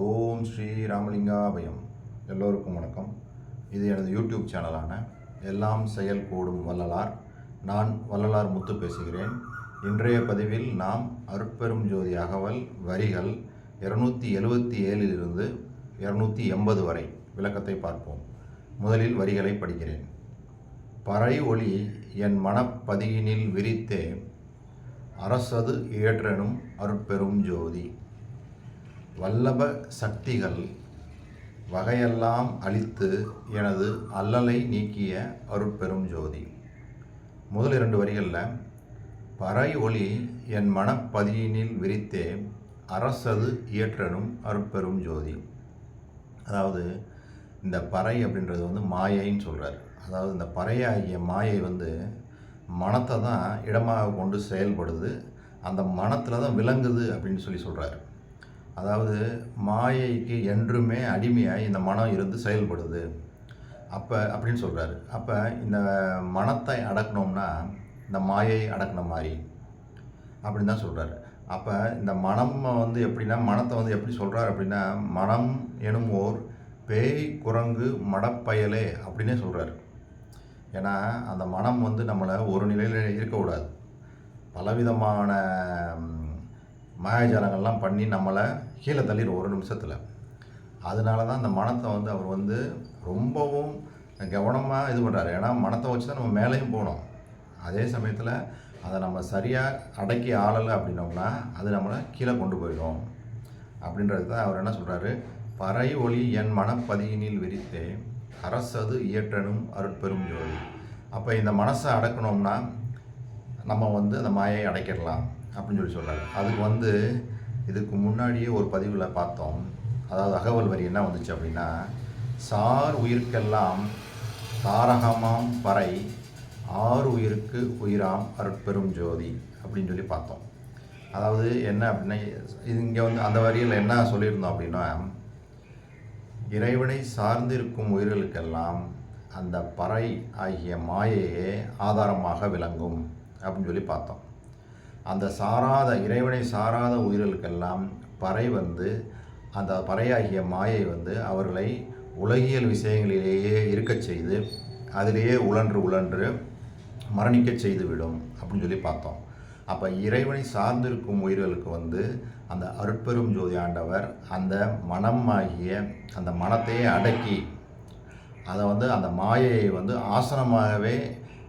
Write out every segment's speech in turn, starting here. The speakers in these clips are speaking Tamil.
ஓம் ஸ்ரீ ராமலிங்காபயம். எல்லோருக்கும் வணக்கம். இது எனது யூடியூப் சேனலான எல்லாம் செயல் கூடும் வள்ளலார். நான் வள்ளலார் முத்து பேசுகிறேன். இன்றைய பதிவில் நாம் அருட்பெரும் ஜோதி அகவல் வரிகள் இருநூற்றி எழுபத்தி ஏழிலிருந்து இருநூற்றி எண்பது வரை விளக்கத்தை பார்ப்போம். முதலில் வரிகளை படிக்கிறேன். பறை ஒளி என் மனப்பதியினில் விரித்தே அரசது ஏற்றனும் அருட்பெரும் ஜோதி. வல்லப சக்திகள் வகையெல்லாம் அழித்து எனது அல்லலை நீக்கிய அருட்பெரும் ஜோதி. முதல் இரண்டு வரிகளில் பறை ஒளி என் மனப்பதியினில் விரித்தே அரசது இயற்றனும் அருட்பெரும் ஜோதி. அதாவது இந்த பறை அப்படின்றது வந்து மாயைன்னு சொல்கிறார் அதாவது இந்த பறையாகிய மாயை வந்து மனத்தை தான் இடமாக கொண்டு செயல்படுது. அந்த மனத்தில் தான் விளங்குது அப்படின்னு சொல்லி சொல்கிறார் அதாவது மாயைக்கு என்றுமே அடிமையாக இந்த மனம் இருந்து செயல்படுது. அப்போ அப்படின்னு சொல்கிறாரு அப்போ இந்த மனத்தை அடக்கணும்னா இந்த மாயை அடக்கின மாதிரி அப்படின்னு தான் சொல்கிறாரு அப்போ இந்த மனம் வந்து எப்படின்னா மனத்தை வந்து எப்படி சொல்கிறார் அப்படின்னா மனம் எனும் ஓர் பேய் குரங்கு மடப்பயலே அப்படின்னே சொல்கிறாரு ஏன்னா அந்த மனம் வந்து நம்மளை ஒரு நிலையில் இருக்கக்கூடாது. பலவிதமான மாயாஜாலங்கள்லாம் பண்ணி நம்மளை கீழே தள்ளிடும் ஒரு நிமிஷத்தில். அதனால தான் அந்த மனத்தை வந்து அவர் வந்து ரொம்பவும் கவனமாக இது பண்ணுறாரு ஏன்னா மனத்தை வச்சு தான் நம்ம மேலேயும் போகணும். அதே சமயத்தில் அதை நம்ம சரியாக அடக்கி ஆளலை அப்படின்னோம்னா அது நம்மளை கீழே கொண்டு போயிடும். அப்படின்றது தான் அவர் என்ன சொல்கிறாரு பறை ஒளி என் மனப்பதியினில் விரித்தே அரசது இயற்றனும் அருட்பெரும் ஜோதி. அப்போ இந்த மனசை அடக்கணும்னா நம்ம வந்து அந்த மாயை அடைக்கிடலாம். அப்படின்னு சொல்லி சொல்கிறாங்க அதுக்கு வந்து இதுக்கு முன்னாடியே ஒரு பதிவில் பார்த்தோம். அதாவது அகவல் வரி என்ன வந்துச்சு அப்படின்னா சார் உயிர்க்கெல்லாம் தாரகமாம் பறை ஆறு உயிருக்கு உயிராம் அருட்பெரும் ஜோதி அப்படின்னு சொல்லி பார்த்தோம். அதாவது என்ன அப்படின்னா இது இங்கே வந்து அந்த வரியில் என்ன சொல்லியிருந்தோம் அப்படின்னா இறைவனை சார்ந்திருக்கும் உயிர்களுக்கெல்லாம் அந்த பறை ஆகிய மாயையே ஆதாரமாக விளங்கும் அப்படின்னு சொல்லி பார்த்தோம். அந்த சாராத இறைவனை சாராத உயிர்களுக்கெல்லாம் பறை வந்து அந்த பறையாகிய மாயை வந்து அவர்களை உலகியல் விஷயங்களிலேயே இருக்கச் செய்து அதிலேயே உழன்று உழன்று மரணிக்கச் செய்துவிடும் அப்படின்னு சொல்லி பார்த்தோம். அப்போ இறைவனை சார்ந்திருக்கும் உயிர்களுக்கு வந்து அந்த அருட்பெரும் ஜோதி ஆண்டவர் அந்த மனம் ஆகிய அந்த மனத்தையே அடக்கி அதை வந்து அந்த மாயையை வந்து ஆசனமாகவே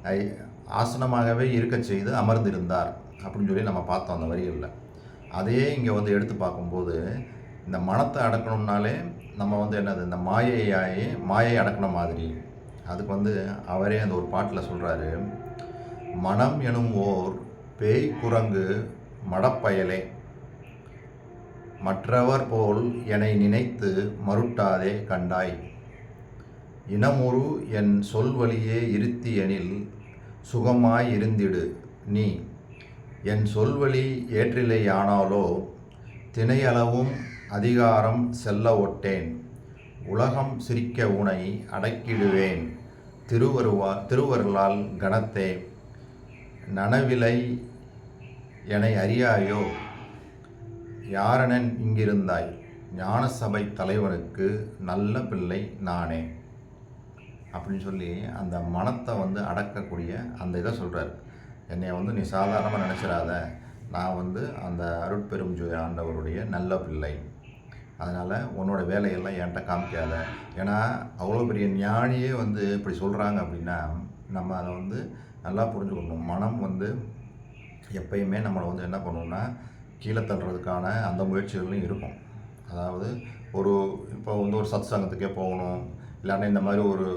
ஐ- ஆசனமாகவே இருக்கச் செய்து அமர்ந்திருந்தார். அப்படின்னு சொல்லி நம்ம பார்த்தோம் அந்த வரிகளில். அதையே இங்கே வந்து எடுத்து பார்க்கும்போது இந்த மனத்தை அடக்கணும்னாலே நம்ம வந்து என்னது இந்த மாயையாயே மாயை அடக்கின மாதிரி. அதுக்கு வந்து அவரே அந்த ஒரு பாட்டில் சொல்கிறாரு மனம் எனும் ஓர் பேய் குரங்கு மடப்பயலே. மற்றவர் போல் என்னை நினைத்து மருட்டாதே கண்டாய். இனமுறு என் சொல்வழியே இருத்தியெனில் சுகமாய் இருந்திடு நீ. என் சொல்வழி ஏற்றிலையானாலோ தினையளவும் அதிகாரம் செல்ல ஒட்டேன். உலகம் சிரிக்க உனை அடக்கிடுவேன். திருவருவா திருவருளால் கணத்தே நனவிலை என அறியாயோ? யாரெனன் இங்கிருந்தாய்? ஞானசபை தலைவனுக்கு நல்ல பிள்ளை நானே. அப்படின்னு சொல்லி அந்த மனத்தை வந்து அடக்கக்கூடிய அந்த இதை சொல்கிறார் என்னை வந்து நீ சாதாரணமாக நினச்சிடாத. நான் வந்து அந்த அருட்பெரும் ஜோதி ஆண்டவருடைய நல்ல பிள்ளை. அதனால் உன்னோட வேலையெல்லாம் என்கிட்ட காமிக்காத. ஏன்னா அவ்வளோ பெரிய ஞானியே வந்து இப்படி சொல்கிறாங்க அப்படின்னா நம்ம அதை வந்து நல்லா புரிஞ்சுக்கணும். மனம் வந்து எப்பயுமே நம்மளை வந்து என்ன பண்ணணும்னா கீழே தள்ளுறதுக்கான அந்த முயற்சிகளும் இருக்கும். அதாவது ஒரு இப்போ வந்து ஒரு சத் சங்கத்துக்கே போகணும். இல்லைன்னா இந்த மாதிரி ஒரு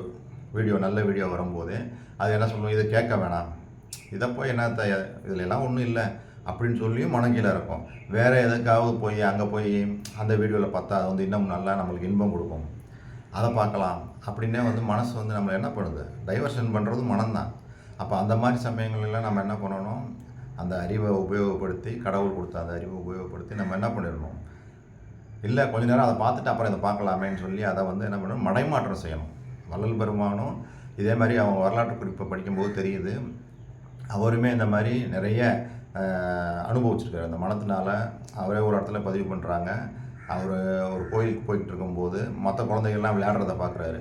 வீடியோ நல்ல வீடியோ வரும்போது அது என்ன சொல்லணும் இதை கேட்க வேணாம். இதை போய் என்ன இதில் எல்லாம் ஒன்றும் இல்லை. அப்படின்னு சொல்லியும் மனம் இருக்கும். வேறு எதுக்காவது போய் அங்கே போய் அந்த வீடியோவில் பார்த்தா அது வந்து இன்னும் நல்லா நம்மளுக்கு இன்பம் கொடுக்கும். அதை பார்க்கலாம். அப்படின்னே வந்து மனசு வந்து நம்மளை என்ன பண்ணுது? டைவர்ஷன் பண்ணுறது மனம்தான். அப்போ அந்த மாதிரி சமயங்கள்லாம் நம்ம என்ன பண்ணணும்? அந்த அறிவை உபயோகப்படுத்தி கடவுள் கொடுத்த அந்த அறிவை உபயோகப்படுத்தி நம்ம என்ன பண்ணிடணும்? இல்லை கொஞ்ச நேரம் அதை பார்த்துட்டு அப்புறம் இதை பார்க்கலாமேன்னு சொல்லி அதை வந்து என்ன பண்ணணும்? மடைமாற்றம் செய்யணும். வள்ளல் பெருமானும் இதே மாதிரி அவன் வரலாற்று குறிப்பை படிக்கும்போது தெரியுது. அவருமே இந்த மாதிரி நிறைய அனுபவிச்சிருக்காரு. அந்த மனத்தினால அவரே ஒரு இடத்துல பதிவு பண்ணுறாங்க அவர் ஒரு கோயிலுக்கு போயிட்டு இருக்கும்போது மற்ற குழந்தைகள்லாம் விளையாடுறத பார்க்குறாரு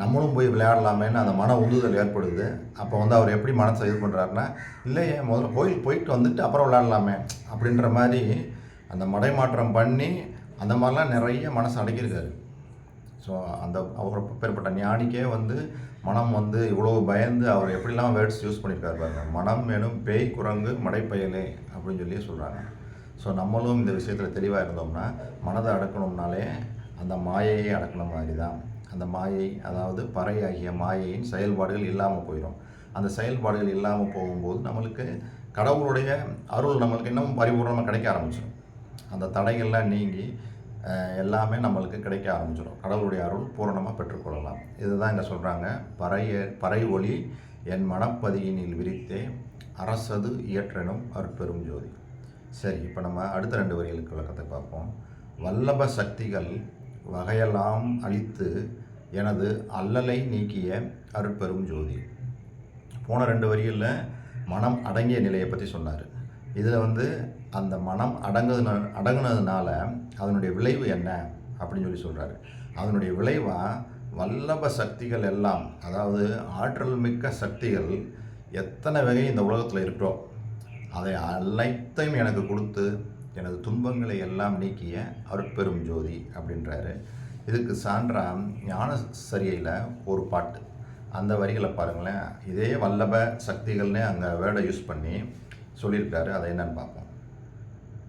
நம்மளும் போய் விளையாடலாமேன்னு அந்த மன உந்துதல் ஏற்படுது. அப்போ வந்து அவர் எப்படி மனசை இது பண்ணுறாருன்னா இல்லையே முதல்ல கோயிலுக்கு போயிட்டு வந்துட்டு அப்புறம் விளையாடலாமே அப்படின்ற மாதிரி அந்த மடைமாற்றம் பண்ணி அந்த மாதிரிலாம் நிறைய மனசு அடக்கியிருக்காரு. ஸோ அந்த அவர் பேர்பட்ட ஞானிக்கே வந்து மனம் வந்து இவ்வளோ பயந்து அவர் எப்படிலாம் வேர்ட்ஸ் யூஸ் பண்ணியிருக்காரு பாருங்க. மனம் எனும் பேய் குரங்கு மடைப்பயலே அப்படின்னு சொல்லி சொல்கிறாங்க ஸோ நம்மளும் இந்த விஷயத்தில் தெளிவாக இருந்தோம்னா மனதை அடக்கணும்னாலே அந்த மாயையை அடக்கின மாதிரி தான் அந்த மாயை அதாவது பறையாகிய மாயையின் செயல்பாடுகள் இல்லாமல் போயிடும் அந்த செயல்பாடுகள் இல்லாமல் போகும்போது நம்மளுக்கு கடவுளுடைய அருள் நம்மளுக்கு இன்னும் பரிபூர்ணமாக கிடைக்க ஆரம்பிச்சிடும் அந்த தடைகள்லாம் நீங்கி எல்லாமே நம்மளுக்கு கிடைக்க ஆரம்பிச்சிடும். கடவுளுடைய அருள் பூரணமாக பெற்றுக்கொள்ளலாம். இதுதான் இங்கே சொல்கிறாங்க பறைய பறை ஒளி என் மனப்பதியினில் விரித்தே அரசது இயற்றெனும் அற்பெரும் ஜோதி. சரி இப்போ நம்ம அடுத்த ரெண்டு வரிகளுக்கு விளக்கத்தை பார்ப்போம். வல்லப சக்திகள் வகையெல்லாம் அழித்து எனது அல்லலை நீக்கிய அருட்பெரும் ஜோதி. போன ரெண்டு வரிகளில் மனம் அடங்கிய நிலையை பற்றி சொன்னார். இதில் வந்து அந்த மனம் அடங்குதுன அடங்குனதுனால அதனுடைய விளைவு என்ன அப்படின்னு சொல்லி சொல்கிறாரு அதனுடைய விளைவாக வல்லப சக்திகள் எல்லாம் அதாவது ஆற்றல் மிக்க சக்திகள் எத்தனை வகை இந்த உலகத்தில் இருக்கிறோம் அதை அனைத்தையும் எனக்கு கொடுத்து எனது துன்பங்களை எல்லாம் நீக்கிய அருட்பெரும் ஜோதி அப்படின்றாரு. இதுக்கு சான்றா ஞான சரியையில் ஒரு பாட்டு. அந்த வரிகளை பாருங்களேன். இதே வல்லப சக்திகள்னே அங்கே வேர்டை யூஸ் பண்ணி சொல்லியிருக்காரு. அதை என்னன்னு பார்ப்போம்.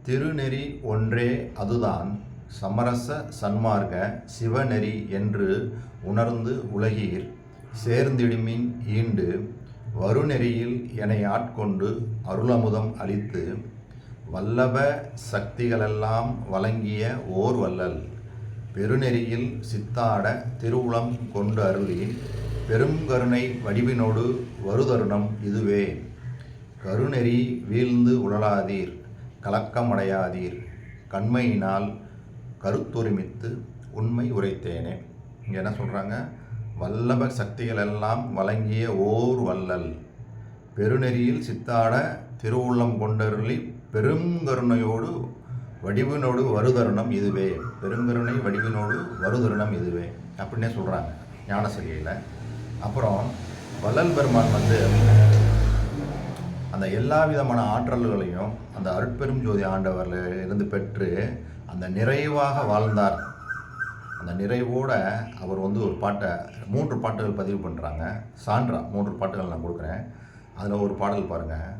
திருநெறி ஒன்றே அதுதான் சமரச சன்மார்க்க சிவநெறி என்று உணர்ந்து உலகீர். சேர்ந்திடுமின் ஈண்டு வருநெறியில் என்னை ஆட்கொண்டு அருளமுதம் அளித்து வல்லப சக்திகளெல்லாம் வழங்கிய ஓர் வள்ளல் பெருநெறியில் சித்தாட திருவுளம் கொண்டு அருளி பெருங்கருணை வடிவினோடு வருதருணம் இதுவே. கருநெறி வீழ்ந்து உழலாதீர். கலக்கமடையாதீர். கண்மையினால் கருத்துரிமித்து உண்மை உரைத்தேனே. இங்கே என்ன சொல்கிறாங்க வல்லப சக்திகள் எல்லாம் வழங்கிய ஓர் வள்ளல். பெருநெறியில் சித்தாட திருவுள்ளம் கொண்டருளி பெருங்கருணையோடு வடிவினோடு வருதருணம் இதுவே. பெருங்கருணை வடிவினோடு வருதருணம் இதுவே. அப்படின்னே சொல்கிறாங்க ஞானசரியில் அப்புறம் வள்ளல் பெருமான் வந்து அந்த எல்லா விதமான ஆற்றல்களையும் அந்த அருட்பெரும் ஜோதி ஆண்டவரில் இருந்து பெற்று அந்த நிறைவாக வாழ்ந்தார். அந்த நிறைவோடு அவர் வந்து ஒரு பாட்டை மூன்று பாட்டுகள் பதிவு பண்ணுறாங்க சான்றா மூன்று பாட்டுகள் நான் கொடுக்குறேன். அதில் ஒரு பாடல் பாருங்கள்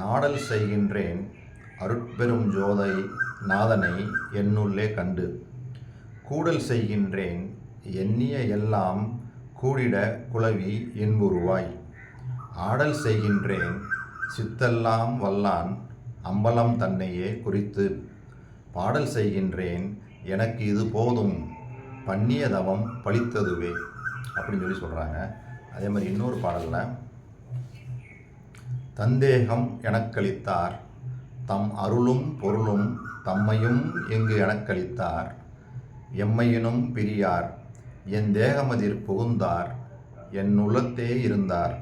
நாடல் செய்கின்றேன் அருட்பெரும் ஜோதை நாதனை என்னுள்ளே கண்டு. கூடல் செய்கின்றேன் எண்ணிய எல்லாம் கூடிட குலவி என்புருவாய் ஆடல் செய்கின்றேன் சித்தெல்லாம் வல்லான் அம்பலம் தன்னையே குறித்து. பாடல் செய்கின்றேன் எனக்கு இது போதும். பண்ணிய தவம் பழித்ததுவே அப்படின்னு சொல்லி சொல்கிறாங்க அதே மாதிரி இன்னொரு பாடலில் தந்தேகம் எனக்களித்தார் தம் அருளும் பொருளும் தம்மையும் எங்கு எனக்களித்தார். எம்மையினும் பிரியார் என் தேகமதிர் புகுந்தார் என் உள்ளத்தே இருந்தார்.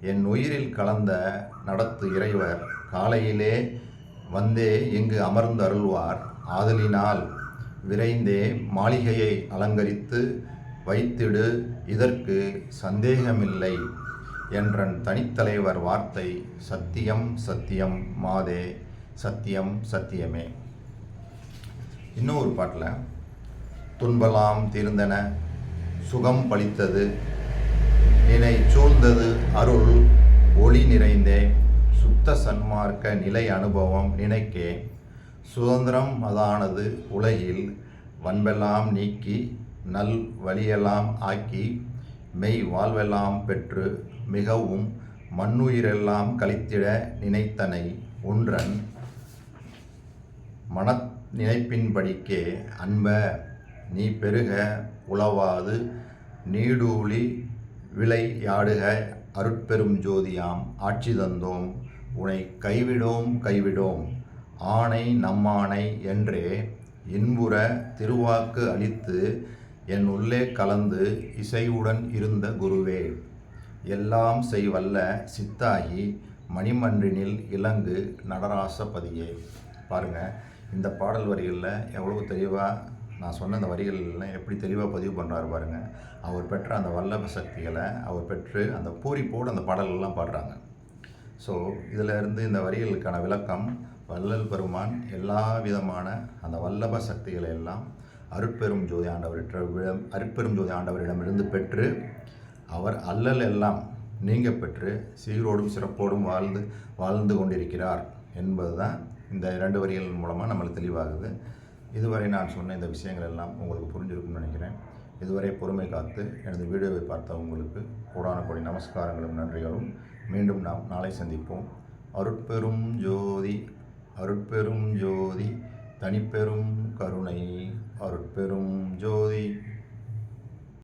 என் உயிரில் கலந்த நடத்து இறைவர். காலையிலே வந்தே இங்கு அமர்ந்து அருள்வார். ஆதலினால் விரைந்தே மாளிகையை அலங்கரித்து வைத்திடு இதற்கு சந்தேகமில்லை என்றன் தனித்தலைவர் வார்த்தை சத்தியம் சத்தியம் மாதே சத்தியம் சத்தியமே. இன்னொரு பாட்டில் துன்பலாம் தீர்ந்தன சுகம் பளித்தது நினை சூழ்ந்தது அருள் ஒளி நிறைந்தே சுத்த சன்மார்க்க நிலை அனுபவம் நினைக்கே சுதந்திரம் அதானது உலகில் வன்பெல்லாம் நீக்கி நல் வழியெல்லாம் ஆக்கி மெய் வாழ்வெல்லாம் பெற்று மிகவும் மண்ணுயிரெல்லாம் கழித்திட நினைத்தனை ஒன்றன் மன நினைப்பின்படிக்கே அன்ப நீ பெருக உளவாது நீடூழி விளையாடுக அருட்பெரும் ஜோதியாம் ஆட்சி தந்தோம். உனை கைவிடோம் கைவிடோம். ஆணை நம்மானை என்றே இன்புற திருவாக்கு அளித்து என் உள்ளே கலந்து இசையுடன் இருந்த குருவே. எல்லாம் செய்வல்ல சித்தாகி மணிமன்றினில் இலங்கு நடராசபதியே பாருங்கள் இந்த பாடல் வரிகளில் எவ்வளவு தெளிவாக நான் சொன்ன இந்த வரிகள்லாம் எப்படி தெளிவாக பதிவு பண்ணுறாரு பாருங்கள் அவர் பெற்ற அந்த வல்லப சக்திகளை அவர் பெற்று அந்த பூரிப்போடு அந்த பாடல்கள்லாம் பாடுறாங்க. ஸோ இதில் இருந்து இந்த வரிகளுக்கான விளக்கம் வள்ளல் பெருமான் எல்லா விதமான அந்த வல்லப சக்திகளை எல்லாம் அருட்பெரும் ஜோதி ஆண்டவரிடம் அருட்பெரும் ஜோதி ஆண்டவரிடமிருந்து பெற்று அவர் அல்லல் எல்லாம் நீங்க பெற்று சீரோடும் சிறப்போடும் வாழ்ந்து வாழ்ந்து கொண்டிருக்கிறார் என்பது தான் இந்த இரண்டு வரிகள் மூலமாக நம்மளுக்கு தெளிவாகுது. இதுவரை நான் சொன்ன இந்த விஷயங்கள் எல்லாம் உங்களுக்கு புரிஞ்சிருக்கும்னு நினைக்கிறேன். இதுவரை பொறுமை காத்து எனது வீடியோவை பார்த்த உங்களுக்கு கோடான கோடி நமஸ்காரங்களும் நன்றிகளும். மீண்டும் நாம் நாளை சந்திப்போம். அருட்பெரும் ஜோதி அருட்பெரும் ஜோதி தனிப்பெரும் கருணை. அருட்பெரும் ஜோதி.